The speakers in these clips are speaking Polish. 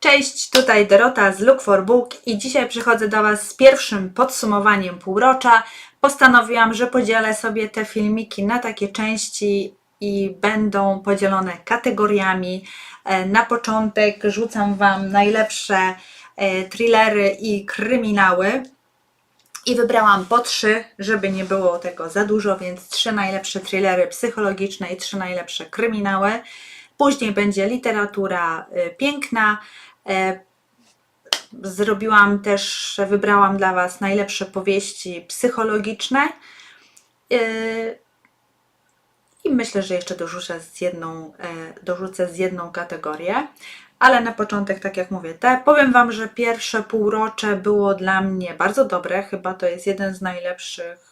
Cześć, tutaj Dorota z Look for Book i dzisiaj przychodzę do Was z pierwszym podsumowaniem półrocza. Postanowiłam, że podzielę sobie te filmiki na takie części i będą podzielone kategoriami. E, Na początek rzucam Wam najlepsze e, thrillery i kryminały. I wybrałam po trzy, żeby nie było tego za dużo, więc trzy najlepsze thrillery psychologiczne i trzy najlepsze kryminały. Później będzie literatura y, piękna. E, Zrobiłam też, wybrałam dla Was najlepsze powieści psychologiczne. Y, I myślę, że jeszcze dorzucę z jedną, e, dorzucę z jedną kategorię. Ale na początek, tak jak mówię, te, powiem Wam, że pierwsze półrocze było dla mnie bardzo dobre. Chyba to jest jeden z najlepszych e,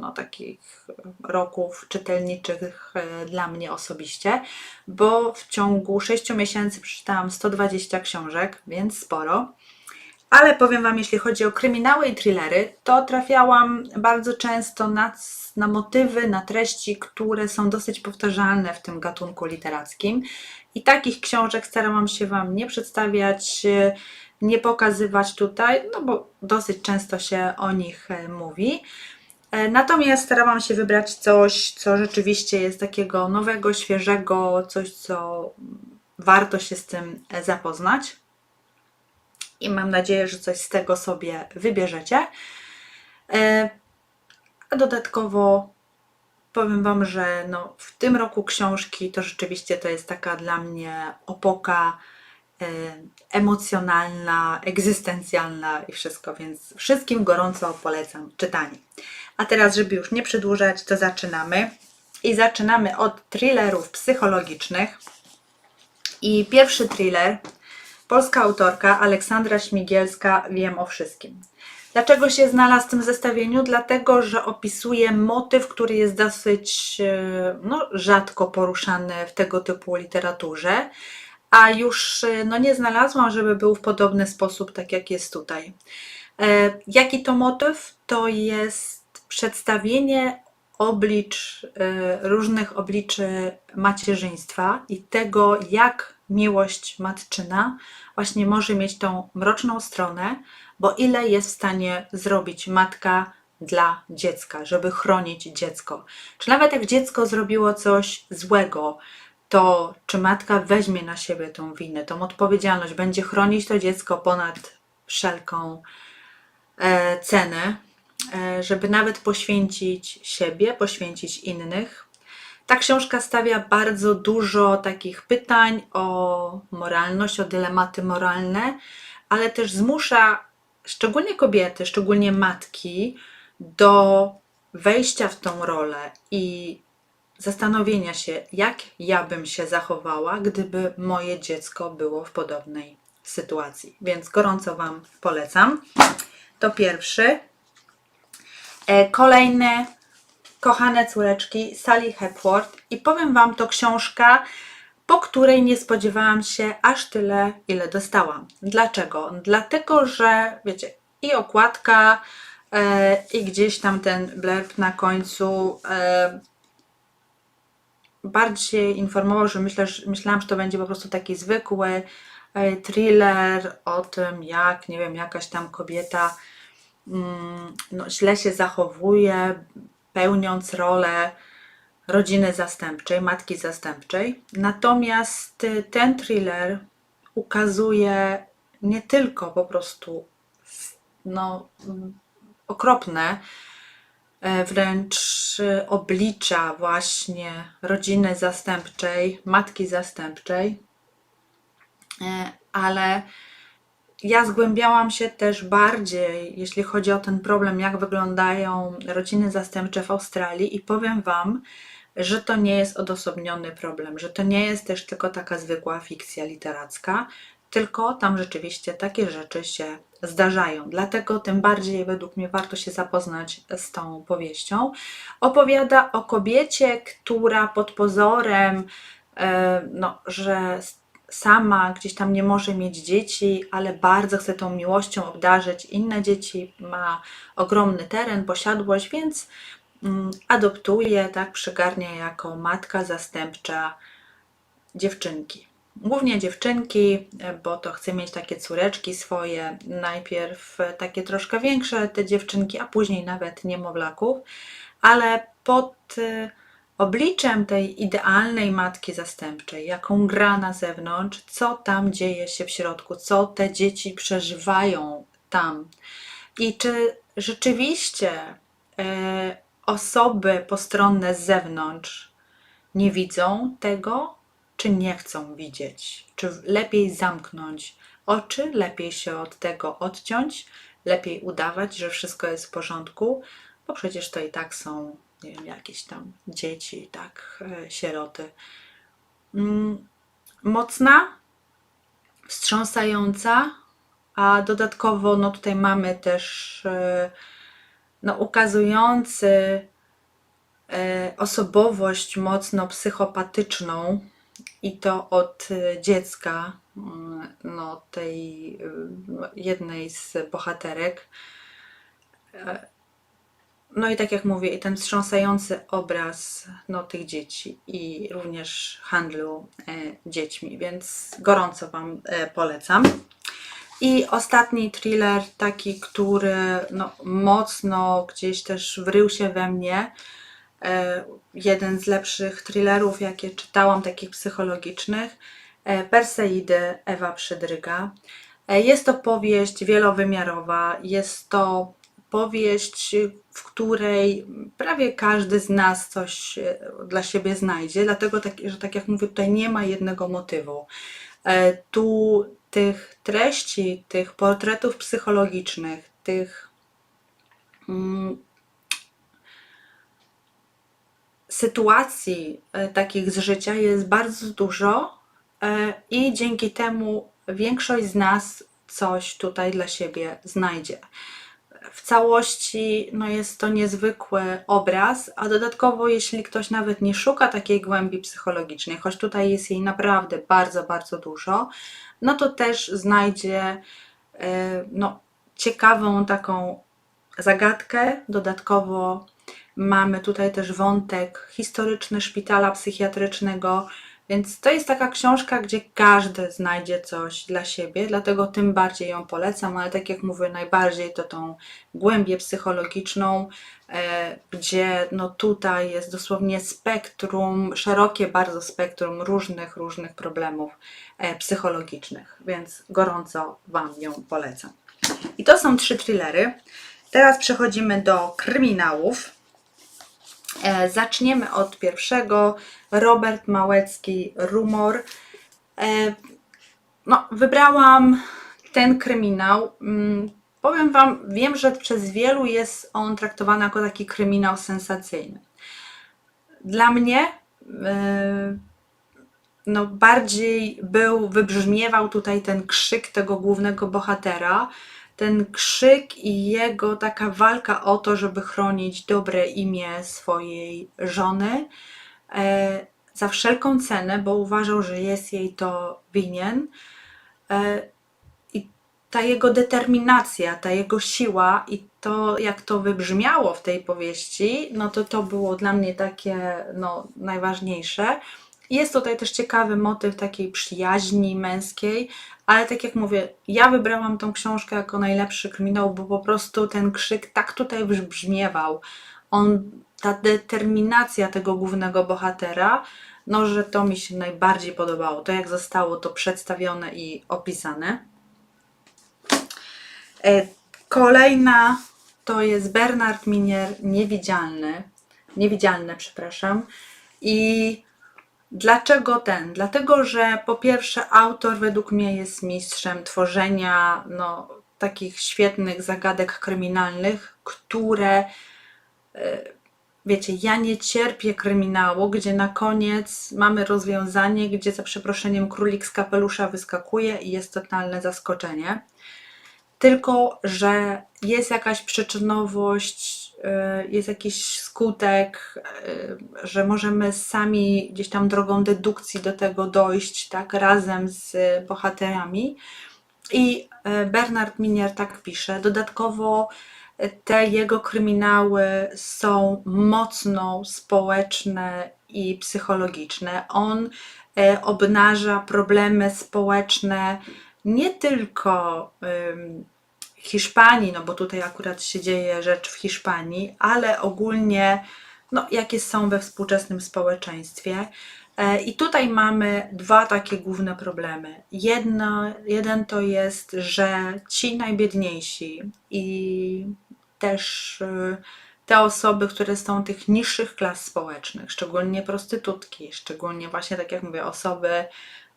no, takich roków czytelniczych e, dla mnie osobiście, bo w ciągu 6 miesięcy przeczytałam 120 książek, więc sporo. Ale powiem Wam, jeśli chodzi o kryminały i thrillery, to trafiałam bardzo często na, na motywy, na treści, które są dosyć powtarzalne w tym gatunku literackim. I takich książek starałam się Wam nie przedstawiać, e, nie pokazywać tutaj, no bo dosyć często się o nich e, mówi. E, Natomiast starałam się wybrać coś, co rzeczywiście jest takiego nowego, świeżego, coś, co warto się z tym e, zapoznać. I mam nadzieję, że coś z tego sobie wybierzecie. E, A dodatkowo powiem Wam, że no, w tym roku książki to rzeczywiście to jest taka dla mnie opoka emocjonalna, egzystencjalna i wszystko, więc wszystkim gorąco polecam czytanie. A teraz, żeby już nie przedłużać, to zaczynamy. I zaczynamy od thrillerów psychologicznych. I pierwszy thriller, polska autorka Aleksandra Śmigielska, Wiem o wszystkim. Dlaczego się znalazł w tym zestawieniu? Dlatego, że opisuje motyw, który jest dosyć e, no, rzadko poruszany w tego typu literaturze, a już e, no, nie znalazłam, żeby był w podobny sposób, tak jak jest tutaj. E, Jaki to motyw? To jest przedstawienie oblicz, e, różnych obliczy macierzyństwa i tego, jak miłość matczyna właśnie może mieć tą mroczną stronę, bo ile jest w stanie zrobić matka dla dziecka, żeby chronić dziecko. Czy nawet jak dziecko zrobiło coś złego, to czy matka weźmie na siebie tą winę, tą odpowiedzialność, będzie chronić to dziecko ponad wszelką e, cenę, e, żeby nawet poświęcić siebie, poświęcić innych. Ta książka stawia bardzo dużo takich pytań o moralność, o dylematy moralne, ale też zmusza szczególnie kobiety, szczególnie matki, do wejścia w tą rolę i zastanowienia się, jak ja bym się zachowała, gdyby moje dziecko było w podobnej sytuacji. Więc gorąco Wam polecam. To pierwszy. E, Kolejny Kochane córeczki Sally Hepworth i powiem Wam, to książka, po której nie spodziewałam się aż tyle, ile dostałam. Dlaczego? Dlatego, że wiecie, i okładka, e, i gdzieś tam ten blurb na końcu e, bardziej informował, że, myślę, że myślałam, że to będzie po prostu taki zwykły e, thriller o tym, jak, nie wiem, jakaś tam kobieta mm, no, źle się zachowuje, pełniąc rolę rodziny zastępczej, matki zastępczej. Natomiast y, ten thriller ukazuje nie tylko po prostu no, okropne, wręcz y, oblicza właśnie rodziny zastępczej, matki zastępczej, e, ale ja zgłębiałam się też bardziej, jeśli chodzi o ten problem, jak wyglądają rodziny zastępcze w Australii, i powiem Wam, że to nie jest odosobniony problem, że to nie jest też tylko taka zwykła fikcja literacka, tylko tam rzeczywiście takie rzeczy się zdarzają. Dlatego tym bardziej według mnie warto się zapoznać z tą powieścią. Opowiada o kobiecie, która pod pozorem, e, no, że sama gdzieś tam nie może mieć dzieci, ale bardzo chce tą miłością obdarzyć inne dzieci, ma ogromny teren, posiadłość, więc mm, adoptuje, tak, przygarnia jako matka zastępcza dziewczynki. Głównie dziewczynki, e, bo to chcę mieć takie córeczki swoje. Najpierw e, takie troszkę większe te dziewczynki, a później nawet niemowlaków. Ale pod e, obliczem tej idealnej matki zastępczej, jaką gra na zewnątrz, co tam dzieje się w środku, co te dzieci przeżywają tam. I czy rzeczywiście osoby postronne z zewnątrz nie widzą tego, czy nie chcą widzieć? Czy lepiej zamknąć oczy, lepiej się od tego odciąć, lepiej udawać, że wszystko jest w porządku, bo przecież to i tak są nie wiem, jakieś tam dzieci, tak, e, sieroty. Mm, mocna, wstrząsająca, a dodatkowo no tutaj mamy też e, no, ukazujący e, osobowość mocno psychopatyczną i to od e, dziecka, mm, no, tej e, jednej z bohaterek. E, No i tak jak mówię, i ten wstrząsający obraz no, tych dzieci i również handlu e, dziećmi, więc gorąco Wam e, polecam. I ostatni thriller, taki, który no, mocno gdzieś też wrył się we mnie. E, jeden z lepszych thrillerów, jakie czytałam, takich psychologicznych. E, Perseidy Ewa Przydryga. E, Jest to powieść wielowymiarowa. Jest to powieść, w której prawie każdy z nas coś dla siebie znajdzie, dlatego, tak, że tak jak mówię, tutaj nie ma jednego motywu. Tu tych treści, tych portretów psychologicznych, tych sytuacji e, takich z życia jest bardzo dużo e, i dzięki temu większość z nas coś tutaj dla siebie znajdzie. W całości no jest to niezwykły obraz, a dodatkowo, jeśli ktoś nawet nie szuka takiej głębi psychologicznej, choć tutaj jest jej naprawdę bardzo, bardzo dużo, no to też znajdzie e, no, ciekawą taką zagadkę. Dodatkowo mamy tutaj też wątek historyczny szpitala psychiatrycznego, więc to jest taka książka, gdzie każdy znajdzie coś dla siebie, dlatego tym bardziej ją polecam, ale tak jak mówię, najbardziej to tą głębię psychologiczną, e, gdzie no tutaj jest dosłownie spektrum, szerokie bardzo spektrum różnych, różnych problemów e, psychologicznych, więc gorąco Wam ją polecam. I to są trzy thrillery. Teraz przechodzimy do kryminałów. E, Zaczniemy od pierwszego. Robert Małecki, Rumor. E, No, wybrałam ten kryminał. Mm, Powiem Wam, wiem, że przez wielu jest on traktowany jako taki kryminał sensacyjny. Dla mnie e, no, bardziej był, wybrzmiewał tutaj ten krzyk tego głównego bohatera, ten krzyk i jego taka walka o to, żeby chronić dobre imię swojej żony e, za wszelką cenę, bo uważał, że jest jej to winien. E, I ta jego determinacja, ta jego siła i to, jak to wybrzmiało w tej powieści, no to to było dla mnie takie no, najważniejsze. Jest tutaj też ciekawy motyw takiej przyjaźni męskiej, ale tak jak mówię, ja wybrałam tą książkę jako najlepszy kryminał, bo po prostu ten krzyk tak tutaj wybrzmiewał. On, ta determinacja tego głównego bohatera, no że to mi się najbardziej podobało. To jak zostało to przedstawione i opisane. E, Kolejna to jest Bernard Minier Niewidzialny. Niewidzialne, przepraszam. I Dlaczego ten? Dlatego, że po pierwsze, autor według mnie jest mistrzem tworzenia no, takich świetnych zagadek kryminalnych, które e, wiecie, ja nie cierpię kryminału, gdzie na koniec mamy rozwiązanie, gdzie za przeproszeniem królik z kapelusza wyskakuje i jest totalne zaskoczenie. Tylko, że jest jakaś przyczynowość, y, jest jakiś skutek, y, że możemy sami gdzieś tam drogą dedukcji do tego dojść, tak, razem z bohaterami. I y, Bernard Minier tak pisze. Dodatkowo te jego kryminały są mocno społeczne i psychologiczne. On obnaża problemy społeczne nie tylko Hiszpanii, no bo tutaj akurat się dzieje rzecz w Hiszpanii, ale ogólnie no, jakie są we współczesnym społeczeństwie. E, I tutaj mamy dwa takie główne problemy. Jedno, jeden to jest, że ci najbiedniejsi i też y, te osoby, które są tych niższych klas społecznych, szczególnie prostytutki, szczególnie właśnie tak jak mówię, osoby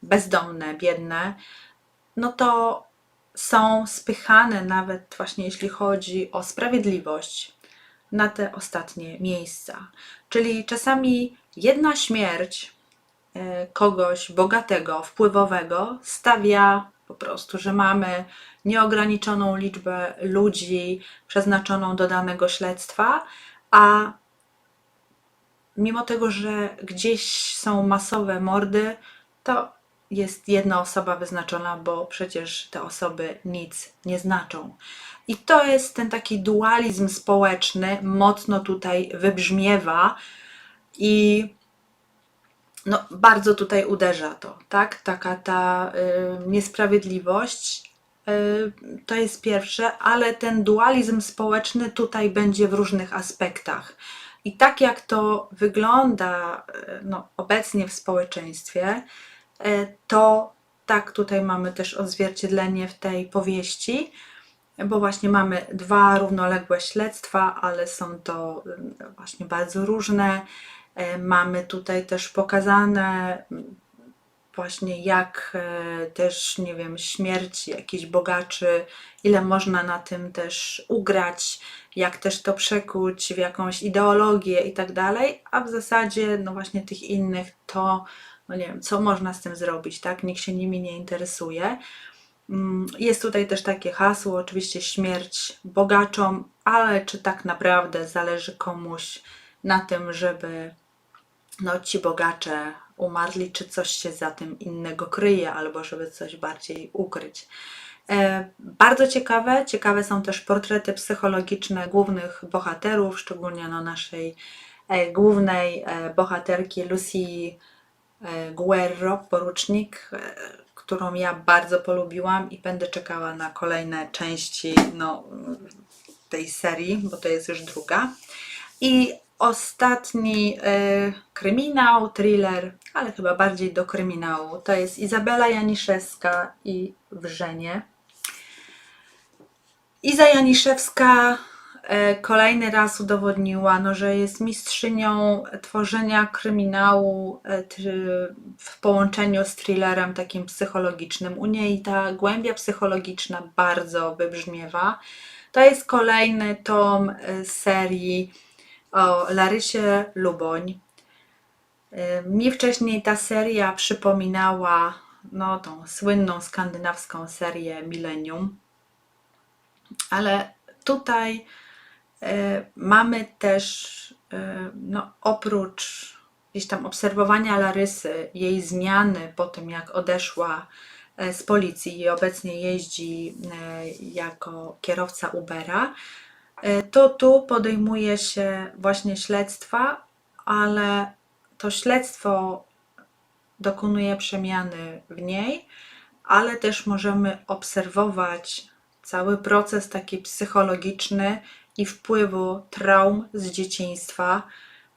bezdomne, biedne, no to są spychane nawet właśnie jeśli chodzi o sprawiedliwość na te ostatnie miejsca. Czyli czasami jedna śmierć e, kogoś bogatego, wpływowego stawia po prostu, że mamy nieograniczoną liczbę ludzi przeznaczoną do danego śledztwa, a mimo tego, że gdzieś są masowe mordy, to jest jedna osoba wyznaczona, bo przecież te osoby nic nie znaczą. I to jest ten taki dualizm społeczny, mocno tutaj wybrzmiewa i no, bardzo tutaj uderza to, tak? Taka ta y, niesprawiedliwość. y, To jest pierwsze, ale ten dualizm społeczny tutaj będzie w różnych aspektach. I tak jak to wygląda y, no, obecnie w społeczeństwie, to tak tutaj mamy też odzwierciedlenie w tej powieści, bo właśnie mamy dwa równoległe śledztwa, ale są to y, właśnie bardzo różne. E, Mamy tutaj też pokazane mm, właśnie jak e, też, nie wiem, śmierć jakichś bogaczy, ile można na tym też ugrać, jak też to przekuć w jakąś ideologię i tak dalej, a w zasadzie, no właśnie tych innych to, no nie wiem, co można z tym zrobić, tak? Nikt się nimi nie interesuje. Mm, Jest tutaj też takie hasło, oczywiście śmierć bogaczom, ale czy tak naprawdę zależy komuś na tym, żeby no, ci bogacze umarli, czy coś się za tym innego kryje, albo żeby coś bardziej ukryć. E, bardzo ciekawe, ciekawe są też portrety psychologiczne głównych bohaterów, szczególnie no, naszej e, głównej e, bohaterki Lucy Guerro, porucznik, e, którą ja bardzo polubiłam i będę czekała na kolejne części no, tej serii, bo to jest już druga. I ostatni e, kryminał, thriller, ale chyba bardziej do kryminału, to jest Izabela Janiszewska i Wrzenie. Iza Janiszewska e, kolejny raz udowodniła, no, że jest mistrzynią tworzenia kryminału e, w połączeniu z thrillerem takim psychologicznym. U niej ta głębia psychologiczna bardzo wybrzmiewa. To jest kolejny tom e, serii o Larysie Luboń. Mi wcześniej ta seria przypominała no, tą słynną skandynawską serię Millennium, ale tutaj mamy też y, no, oprócz gdzieś tam obserwowania Larysy, jej zmiany po tym, jak odeszła e, z policji i obecnie jeździ e, jako kierowca Ubera, E, to tu podejmuje się właśnie śledztwa, ale to śledztwo dokonuje przemiany w niej, ale też możemy obserwować cały proces taki psychologiczny i wpływu traum z dzieciństwa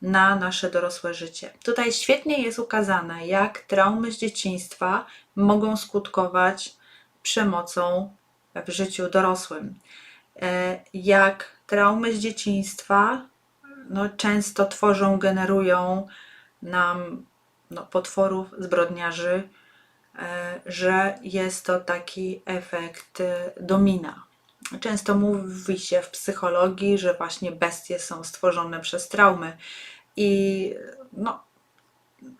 na nasze dorosłe życie. Tutaj świetnie jest ukazane, jak traumy z dzieciństwa mogą skutkować przemocą w życiu dorosłym. E, jak traumy z dzieciństwa no, często tworzą, generują nam no, potworów, zbrodniarzy, e, że jest to taki efekt e, domina. Często mówi się w psychologii, że właśnie bestie są stworzone przez traumy i no,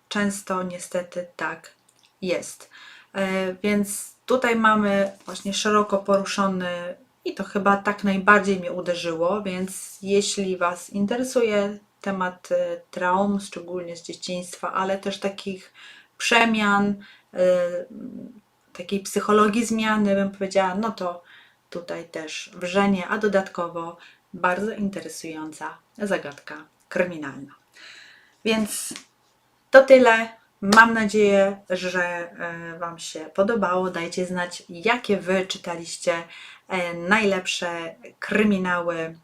często niestety tak jest. E, Więc tutaj mamy właśnie szeroko poruszony i to chyba tak najbardziej mnie uderzyło, więc jeśli Was interesuje temat e, traum, szczególnie z dzieciństwa, ale też takich przemian, e, takiej psychologii zmiany, bym powiedziała, no to tutaj też wrzenie, a dodatkowo bardzo interesująca zagadka kryminalna. Więc to tyle. Mam nadzieję, że e, Wam się podobało. Dajcie znać, jakie Wy czytaliście e, najlepsze kryminały e,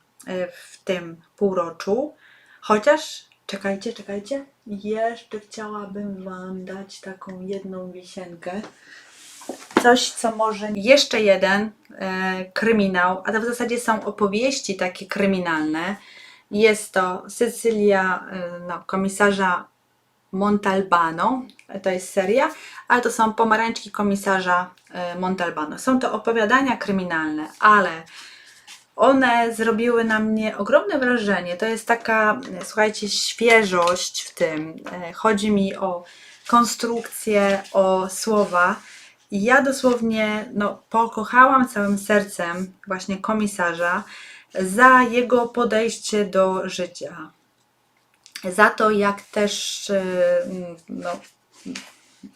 w tym półroczu. Chociaż, czekajcie, czekajcie, jeszcze chciałabym Wam dać taką jedną wisienkę. Coś, co może jeszcze jeden e, kryminał, a to w zasadzie są opowieści takie kryminalne. Jest to Sycylia e, no, komisarza Montalbano, to jest seria, ale to są pomarańczki komisarza e, Montalbano. Są to opowiadania kryminalne, ale one zrobiły na mnie ogromne wrażenie. To jest taka, słuchajcie, świeżość w tym. E, Chodzi mi o konstrukcję, o słowa. I ja dosłownie no, pokochałam całym sercem właśnie komisarza za jego podejście do życia. Za to, jak też e, no,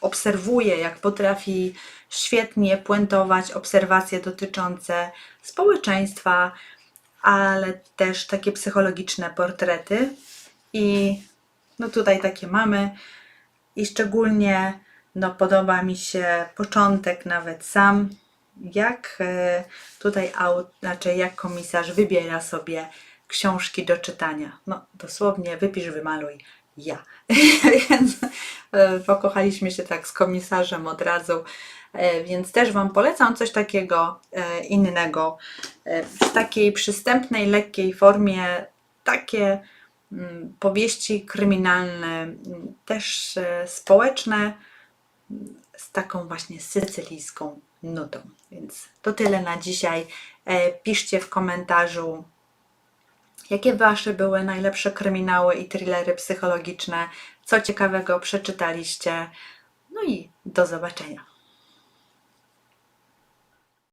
obserwuje, jak potrafi świetnie puentować obserwacje dotyczące społeczeństwa, ale też takie psychologiczne portrety. I no tutaj takie mamy. I szczególnie no, podoba mi się początek nawet sam, jak e, tutaj znaczy jak komisarz wybiera sobie książki do czytania. No dosłownie wypisz, wymaluj ja. Więc e, pokochaliśmy się tak z komisarzem od razu. E, Więc też Wam polecam coś takiego innego. W takiej przystępnej, lekkiej formie takie mm, powieści kryminalne, mm, też społeczne, z taką właśnie sycylijską nutą. Więc to tyle na dzisiaj. E, Piszcie w komentarzu, jakie Wasze były najlepsze kryminały i thrillery psychologiczne, co ciekawego przeczytaliście. No i do zobaczenia.